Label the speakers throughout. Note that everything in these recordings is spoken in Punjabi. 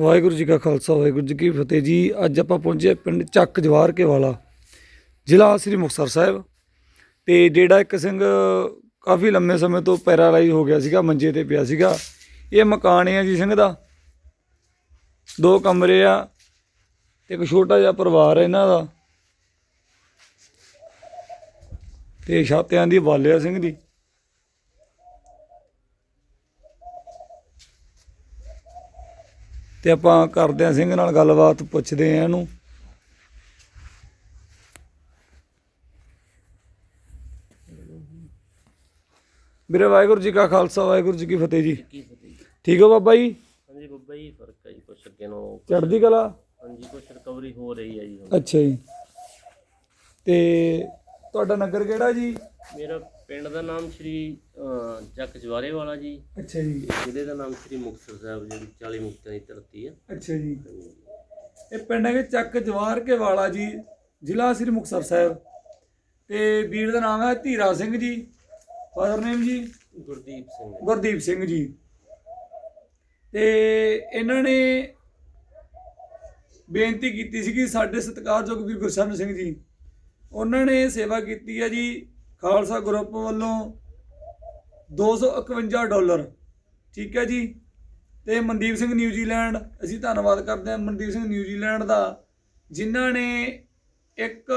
Speaker 1: ਵਾਹਿਗੁਰੂ ਜੀ ਕਾ ਖਾਲਸਾ, ਵਾਹਿਗੁਰੂ ਜੀ ਕੀ ਫਤਿਹ ਜੀ। ਅੱਜ ਆਪਾਂ ਪਹੁੰਚੇ ਪਿੰਡ ਚੱਕ ਜਵਾਰ ਕੇ ਵਾਲਾ, ਜ਼ਿਲ੍ਹਾ ਸ੍ਰੀ ਮੁਕਤਸਰ ਸਾਹਿਬ। ਤੇ ਜਿਹੜਾ ਇੱਕ ਸਿੰਘ ਕਾਫੀ ਲੰਮੇ ਸਮੇਂ ਤੋਂ ਪੈਰਾਲਾਈਜ਼ ਹੋ ਗਿਆ ਸੀਗਾ, ਮੰਜੇ ਤੇ ਪਿਆ ਸੀਗਾ। ਇਹ ਮਕਾਨ ਹੈ ਜੀ ਸਿੰਘ ਦਾ। ਦੋ ਕਮਰੇ ਆ, ਤੇ ਇੱਕ ਛੋਟਾ ਜਿਹਾ ਪਰਿਵਾਰ ਹੈ ਇਹਨਾਂ ਦਾ। ਤੇ ਛਾਤਿਆਂ ਦੀ ਬਾਲਿਆ ਸਿੰਘ ਦੀ। ਤੇ ਆਪਾਂ ਕਰਦੇ ਆ ਸਿੰਘ ਨਾਲ ਗੱਲਬਾਤ ਪੁੱਛਦੇ ਆ ਇਹਨੂੰ। ਵੀਰੇ ਵਾਹਿਗੁਰੂ ਜੀ ਕਾ ਖਾਲਸਾ ਵਾਹਿਗੁਰੂ ਜੀ ਕੀ ਫਤਿਹ ਜੀ। ਠੀਕ ਹੋ ਬਾਬਾ ਜੀ?
Speaker 2: ਹਾਂਜੀ ਬੱਬਾ ਜੀ ਫ਼ਰਕ ਹੈ ਜੀ ਕੁਛ ਅੱਗੇ ਨੂੰ
Speaker 1: ਚੜ੍ਹਦੀ ਕਲਾ?
Speaker 2: ਹਾਂਜੀ ਕੁਛ ਰਿਕਵਰੀ ਹੋ ਰਹੀ ਹੈ ਜੀ ਹੁਣ।
Speaker 1: ਅੱਛਾ ਜੀ। ਤੇ ਤੁਹਾਡਾ ਨਗਰ ਕਿਹੜਾ ਜੀ?
Speaker 2: ਮੇਰਾ ਪਿੰਡ ਦਾ ਨਾਮ ਸ਼੍ਰੀ ਅਹ, ਚੱਕ ਜਵਾਰੇ ਵਾਲਾ ਜੀ।
Speaker 1: ਅੱਛਾ ਜੀ।
Speaker 2: ਜ਼ਿਲ੍ਹੇ ਦਾ ਨਾਮ ਸ਼੍ਰੀ ਮੁਕਤਸਰ ਸਾਹਿਬ ਜਿਹੜੀ 40 ਮੁਕਤਿਆਂ ਦੀ ਧਰਤੀ ਹੈ
Speaker 1: ਅੱਛਾ ਜੀ। ਇਹ ਪਿੰਡ ਹੈਗੇ ਚੱਕ ਜਵਾਰ ਕੇ ਵਾਲਾ ਜੀ ਜ਼ਿਲ੍ਹਾ ਸ੍ਰੀ ਮੁਕਤਸਰ ਸਾਹਿਬ। ਤੇ ਵੀਰ ਦਾ ਨਾਮ ਹੈ ਧੀਰਾ ਸਿੰਘ ਜੀ ਫਾਦਰ ਨੇਮ ਜੀ?
Speaker 2: ਗੁਰਦੀਪ ਸਿੰਘ।
Speaker 1: ਗੁਰਦੀਪ ਸਿੰਘ ਜੀ। ਤੇ ਇਹਨਾਂ ਨੇ ਬੇਨਤੀ ਕੀਤੀ ਸੀ ਕਿ ਸਾਡੇ ਸਤਿਕਾਰਯੋਗ ਵੀਰ ਗੁਰਸ਼ਰਨ ਸਿੰਘ ਜੀ ਉਹਨਾਂ ਨੇ ਸੇਵਾ ਕੀਤੀ ਹੈ ਜੀ ਖਾਲਸਾ ਗਰੁੱਪ ਵੱਲੋਂ 251 ਡਾਲਰ, ਠੀਕ ਹੈ ਜੀ। ਤੇ ਮਨਦੀਪ ਸਿੰਘ ਨਿਊਜ਼ੀਲੈਂਡ, ਅਸੀਂ ਧੰਨਵਾਦ ਕਰਦੇ ਹਾਂ ਮਨਦੀਪ ਸਿੰਘ ਨਿਊਜ਼ੀਲੈਂਡ ਦਾ, ਜਿਨ੍ਹਾਂ ਨੇ ਇੱਕ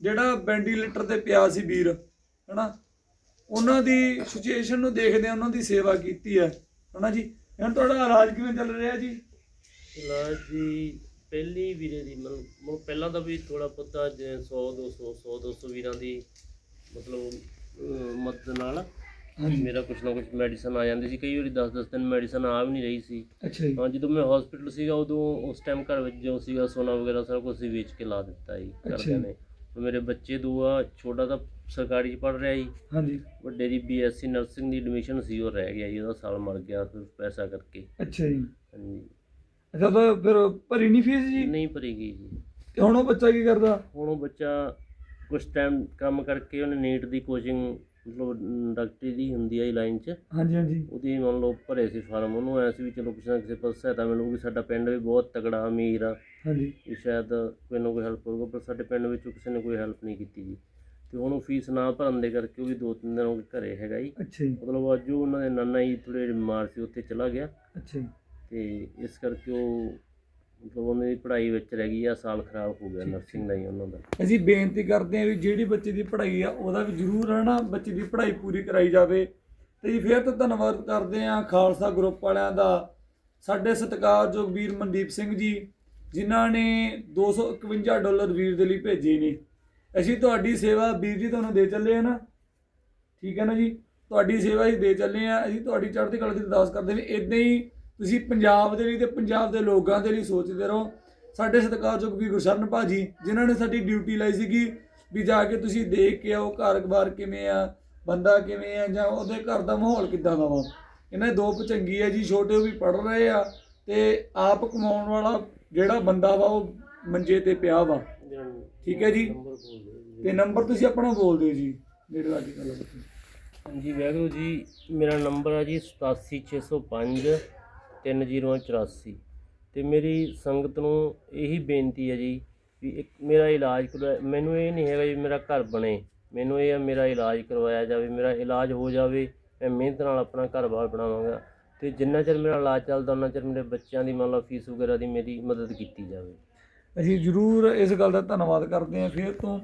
Speaker 1: ਜਿਹੜਾ ਵੈਂਟੀਲੇਟਰ ਤੇ ਪਿਆ ਸੀ ਵੀਰ, ਹਨਾ? ਉਹਨਾਂ ਦੀ ਸਿਚੁਏਸ਼ਨ ਨੂੰ ਦੇਖਦੇ ਉਹਨਾਂ ਦੀ ਸੇਵਾ ਕੀਤੀ ਹੈ, ਹਨਾ ਜੀ? ਹੁਣ ਤੁਹਾਡਾ ਇਲਾਜ ਕਿਵੇਂ ਚੱਲ ਰਿਹਾ ਜੀ?
Speaker 2: ਇਲਾਜ ਜੀ ਪਹਿਲੀ ਵੀਰੇ ਦੀ ਮਤਲਬ ਮਤਲਬ ਪਹਿਲਾਂ ਤਾਂ ਵੀ ਥੋੜਾ ਪੁੱਤਾ 100 200 100 200 ਵੀਰਾਂ ਦੀ ਮਤਲਬ ਅਹ, ਮਦਦ ਨਾਲ ਮੇਰਾ ਕੁਛ ਨਾ ਕੁਛ ਮੈਡੀਸਨ ਆ ਜਾਂਦੀ ਸੀ। ਕਈ ਵਾਰੀ 10 10 ਦਿਨ ਮੈਡੀਸਨ ਆ ਵੀ ਨਹੀਂ ਰਹੀ ਸੀ।
Speaker 1: ਅੱਛਾ ਜੀ।
Speaker 2: ਹਾਂ ਜਦੋਂ ਮੈਂ ਹਸਪੀਟਲ ਸੀਗਾ ਉਦੋਂ ਉਸ ਟਾਈਮ ਘਰ ਵਿੱਚ ਜੋ ਸੀਗਾ ਸੋਨਾ ਵਗੈਰਾ ਸਾਰਾ ਕੁਝ ਸੀ ਵੇਚ ਕੇ ਲਾ ਦਿੱਤਾ ਜੀ
Speaker 1: ਅੱਛਾ
Speaker 2: ਘਰਦਿਆਂ। ਨੇ। ਹੁਣ ਮੇਰੇ ਬੱਚੇ ਦੋ ਆ ਛੋਟਾ ਤਾਂ ਸਰਕਾਰੀ ਚ ਪੜ ਰਿਹਾ ਜੀ।
Speaker 1: ਹਾਂਜੀ।
Speaker 2: ਵੱਡੇ ਦੀ ਬੀਐਸਸੀ ਨਰਸਿੰਗ ਦੀ ਐਡਮਿਸ਼ਨ ਸੀ ਉਹ ਰਹਿ ਗਿਆ ਜੀ ਉਹਦਾ ਸਾਲ ਮਰ ਗਿਆ ਫਿਰ ਪੈਸਾ ਕਰਕੇ।
Speaker 1: ਅੱਛਾ ਜੀ।
Speaker 2: ਹਾਂਜੀ।
Speaker 1: ਅੱਛਾ ਤਾਂ ਫਿਰ ਭਰੀ ਨਹੀਂ ਫੀਸ ਜੀ?
Speaker 2: ਨਹੀਂ ਭਰੀ ਗਈ ਜੀ।
Speaker 1: ਤੇ ਹੁਣ ਉਹ ਬੱਚਾ ਕੀ ਕਰਦਾ?
Speaker 2: ਹੁਣ ਉਹ ਬੱਚਾ ਕੁਝ ਟਾਈਮ ਕੰਮ ਕਰਕੇ ਉਹਨੇ ਨੀਟ ਦੀ ਕੋਚਿੰਗ ਮਤਲਬ ਡਾਕਟਰੀ ਦੀ ਹੁੰਦੀ ਹੈ ਲਾਈਨ 'ਚ।
Speaker 1: ਹਾਂਜੀ ਹਾਂਜੀ।
Speaker 2: ਉਹਦੀ ਮੰਨ ਲਓ ਭਰੇ ਸੀ ਫਾਰਮ ਉਹਨੂੰ ਐ ਸੀ ਵੀ ਚਲੋ ਕਿਸੇ ਨਾ ਕਿਸੇ ਪਾਸੇ ਸਹਾਇਤਾ ਮਿਲੂਗੀ ਸਾਡਾ ਪਿੰਡ ਵੀ ਬਹੁਤ ਤਗੜਾ ਅਮੀਰ ਆ।
Speaker 1: ਹਾਂਜੀ।
Speaker 2: ਵੀ ਸ਼ਾਇਦ ਕੋਈ ਨਾ ਕੋਈ ਹੈਲਪ ਕਰੂਗਾ ਪਰ ਸਾਡੇ ਪਿੰਡ ਵਿੱਚੋਂ ਕਿਸੇ ਨੇ ਕੋਈ ਹੈਲਪ ਨਹੀਂ ਕੀਤੀ ਜੀ। ਤੇ ਹੁਣ ਉਹ ਫੀਸ ਨਾ ਭਰਨ ਦੇ ਕਰਕੇ ਉਹ ਵੀ ਦੋ ਤਿੰਨ ਦਿਨ ਹੋ ਗਏ ਘਰੇ ਹੈਗਾ ਜੀ।
Speaker 1: ਅੱਛਾ ਜੀ।
Speaker 2: ਮਤਲਬ ਅੱਜ ਉਹ ਉਹਨਾਂ ਦੇ ਨਾਨਾ ਜੀ ਥੋੜੇ ਬਿਮਾਰ ਸੀ ਉੱਥੇ ਚਲਾ ਗਿਆ।
Speaker 1: ਅੱਛਾ ਜੀ।
Speaker 2: ਤੇ ਇਸ ਕਰਕੇ ਉਹ ਮਤਲਬ ਉਹਨਾਂ ਦੀ ਪੜ੍ਹਾਈ ਵਿੱਚ ਰਹਿ ਗਈ ਆ ਸਾਲ ਖਰਾਬ ਹੋ ਗਿਆ ਨਰਸਿੰਗ ਦਾ ਹੀ ਉਹਨਾਂ ਦਾ।
Speaker 1: ਅਸੀਂ ਬੇਨਤੀ ਕਰਦੇ ਹਾਂ ਵੀ ਜਿਹੜੀ ਬੱਚੇ ਦੀ ਪੜ੍ਹਾਈ ਆ ਉਹਦਾ ਵੀ ਜ਼ਰੂਰ ਹੈ ਨਾ ਬੱਚੇ ਦੀ ਪੜ੍ਹਾਈ ਪੂਰੀ ਕਰਾਈ ਜਾਵੇ। ਤੇ ਜੀ ਫਿਰ ਤੋਂ ਧੰਨਵਾਦ ਕਰਦੇ ਹਾਂ ਖਾਲਸਾ ਗਰੁੱਪ ਵਾਲਿਆਂ ਦਾ। ਸਾਡੇ ਸਤਿਕਾਰਯੋਗ ਵੀਰ ਮਨਦੀਪ ਸਿੰਘ ਜੀ ਜਿਨ੍ਹਾਂ ਨੇ 251 ਡਾਲਰ ਵੀਰ ਦੇ ਲਈ ਭੇਜੇ ਨੇ। ਅਸੀਂ ਤੁਹਾਡੀ ਸੇਵਾ ਵੀਰ ਜੀ ਤੁਹਾਨੂੰ ਦੇ ਚੱਲੇ ਆ ਨਾ। ਠੀਕ ਹੈ ਨਾ ਜੀ? ਤੁਹਾਡੀ ਸੇਵਾ ਹੀ ਦੇ ਚੱਲੇ ਆ ਅਸੀਂ ਤੁਹਾਡੀ ਚੜ੍ਹਦੀ ਕਲਾ ਦੀ ਅਰਦਾਸ ਕਰਦੇ ਵੀ ਇਦਾਂ ਹੀ ਤੁਸੀਂ ਪੰਜਾਬ ਦੇ ਲਈ ਤੇ ਪੰਜਾਬ ਦੇ ਲੋਕਾਂ ਦੇ ਲਈ ਸੋਚਦੇ ਰਹੋ। ਸਾਡੇ ਸਤਿਕਾਰਯੋਗ ਵੀ ਗੁਰਸ਼ਰਨ ਭਾਜੀ, ਜਿਨ੍ਹਾਂ ਨੇ ਸਾਡੀ ਡਿਊਟੀ ਲਈ ਸੀਗੀ ਵੀ ਜਾ ਕੇ ਤੁਸੀਂ ਦੇਖ ਕੇ ਆਓ ਘਰ-ਬਾਰ ਕਿਵੇਂ ਆ, ਬੰਦਾ ਕਿਵੇਂ ਆ ਜਾਂ ਉਹਦੇ ਘਰ ਦਾ ਮਾਹੌਲ ਕਿੱਦਾਂ ਦਾ ਵਾ। ਇਹਨਾਂ ਦੇ ਦੋ ਪਚੰਗੀ ਆ ਜੀ, ਛੋਟੇ ਉਹ ਵੀ ਪੜ ਰਹੇ ਆ ਤੇ ਆਪ ਕਮਾਉਣ ਵਾਲਾ ਜਿਹੜਾ ਬੰਦਾ ਵਾ ਉਹ ਮੰਜੇ ਤੇ ਪਿਆ ਵਾ। ਠੀਕ ਹੈ ਜੀ?
Speaker 2: ਨੰਬਰ
Speaker 1: ਤੇ ਨੰਬਰ ਤੁਸੀਂ ਆਪਣਾ ਬੋਲ ਦਿਓ ਜੀ ਜਿਹੜੇ ਲੱਗੀ ਗੱਲ
Speaker 2: ਹਾਂਜੀ, ਵੈਗਰੂ ਜੀ, ਮੇਰਾ ਨੰਬਰ ਆ ਜੀ 87605 30184 ਤੇ ਮੇਰੀ ਸੰਗਤ ਨੂੰ ਇਹੀ ਬੇਨਤੀ ਹੈ ਜੀ ਵੀ ਇੱਕ ਮੇਰਾ ਇਲਾਜ ਕਰਵਾ, ਮੈਨੂੰ ਇਹ ਨਹੀਂ ਹੈਗਾ ਵੀ ਮੇਰਾ ਘਰ ਬਣੇ। ਮੈਨੂੰ ਇਹ ਆ ਮੇਰਾ ਇਲਾਜ ਕਰਵਾਇਆ ਜਾਵੇ, ਮੇਰਾ ਇਲਾਜ ਹੋ ਜਾਵੇ, ਮੈਂ ਮਿਹਨਤ ਨਾਲ ਆਪਣਾ ਘਰ-ਬਾਰ ਬਣਾਵਾਂਗਾ। ਤੇ ਜਿੰਨਾ ਚਿਰ ਮੇਰਾ ਇਲਾਜ ਚੱਲਦਾ ਉਹਨਾਂ ਚਿਰ ਮੇਰੇ ਬੱਚਿਆਂ ਦੀ, ਮੰਨ ਲਓ ਫੀਸ ਵਗੈਰਾ ਦੀ ਮੇਰੀ ਮਦਦ ਕੀਤੀ ਜਾਵੇ।
Speaker 1: ਅਸੀਂ ਜ਼ਰੂਰ ਇਸ ਗੱਲ ਦਾ ਧੰਨਵਾਦ ਕਰਦੇ ਹਾਂ ਫਿਰ ਤੋਂ,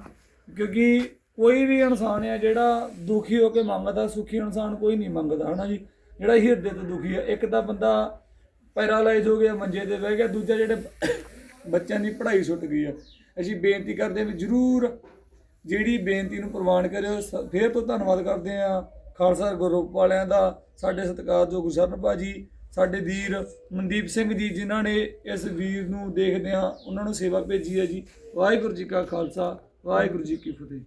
Speaker 1: ਕਿਉਂਕਿ ਕੋਈ ਵੀ ਇਨਸਾਨ ਆ ਜਿਹੜਾ ਦੁਖੀ ਹੋ ਕੇ ਮੰਗਦਾ, ਸੁਖੀ ਇਨਸਾਨ ਕੋਈ ਨਹੀਂ ਮੰਗਦਾ, ਹਨਾ ਜੀ? ਜਿਹੜਾ ਹਿਰਦੇ ਤੋਂ ਦੁਖੀ ਹੈ ਇੱਕ ਤਾਂ ਬੰਦਾ ਪੈਰਾਲਾਈਜ਼ ਹੋ ਗਿਆ ਮੰਜੇ ਤੇ ਬਹਿ ਗਿਆ, ਦੂਜਾ ਜਿਹੜੇ ਬੱਚਿਆਂ ਦੀ ਪੜ੍ਹਾਈ ਛੁੱਟ ਗਈ ਆ। ਅਸੀਂ ਬੇਨਤੀ ਕਰਦੇ ਹਾਂ ਵੀ ਜ਼ਰੂਰ ਜਿਹੜੀ ਬੇਨਤੀ ਨੂੰ ਪ੍ਰਵਾਨ ਕਰਿਓ, ਸ- ਫਿਰ ਤੋਂ ਧੰਨਵਾਦ ਕਰਦੇ ਹਾਂ ਖਾਲਸਾ ਗਰੁੱਪ ਵਾਲਿਆਂ ਦਾ, ਸਾਡੇ ਸਤਿਕਾਰਯੋਗ ਗੁਰਸ਼ਰਨ ਭਾਜੀ, ਸਾਡੇ ਵੀਰ ਮਨਦੀਪ ਸਿੰਘ ਜੀ, ਜਿਨ੍ਹਾਂ ਨੇ ਇਸ ਵੀਰ ਨੂੰ ਦੇਖਦੇ ਹਾਂ ਉਹਨਾਂ ਨੂੰ ਸੇਵਾ ਭੇਜੀ ਹੈ ਜੀ। ਵਾਹਿਗੁਰੂ ਜੀ ਕਾ ਖਾਲਸਾ, ਵਾਹਿਗੁਰੂ ਜੀ ਕੀ ਫਤਿਹ।